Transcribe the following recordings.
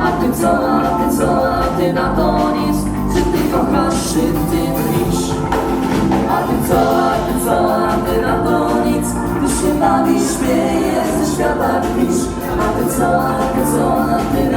A ty co, a ty co, a ty na to nic Czy ty kochasz, czy ty mlisz? A ty co, a ty co, a ty na to nic Ty się bawisz, śmiejesz, ze świata tak kpisz A ty co, a ty co, a ty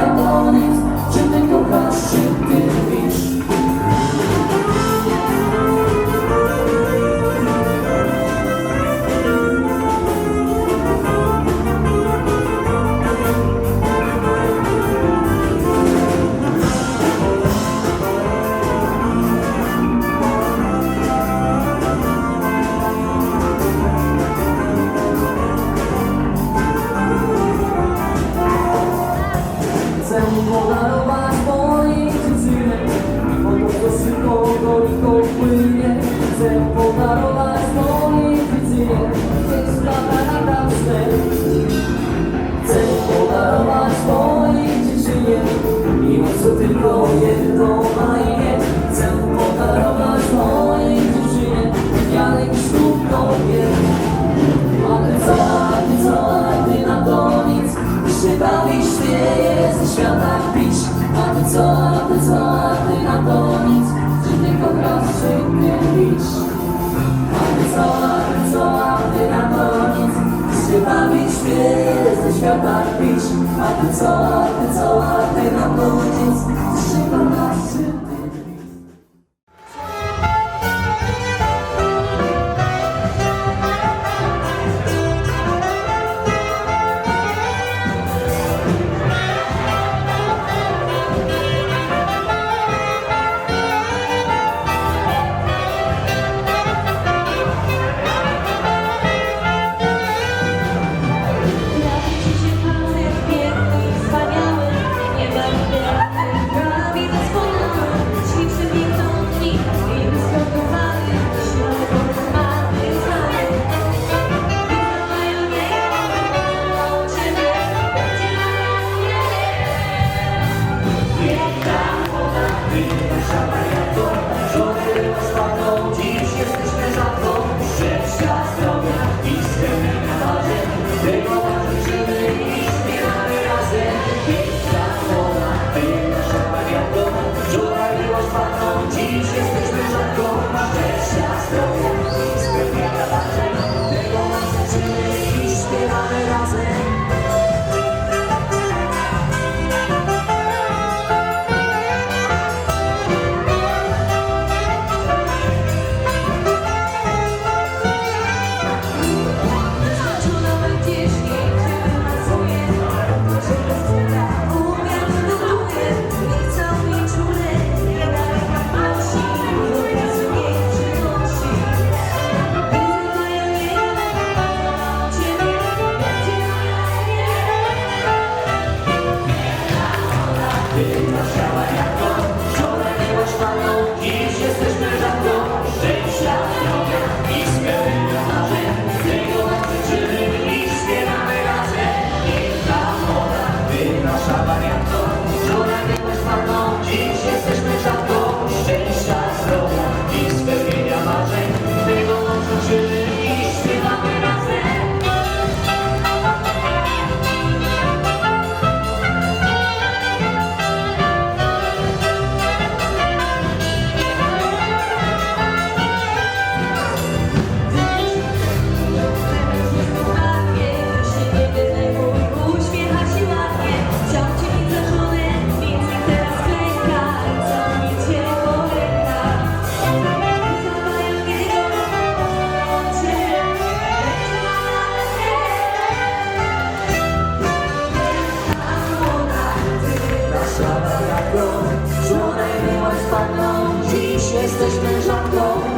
Звездочка Париж, а танцевать, танцевать ты нам научись, Зачем нас już jesteś mężatką.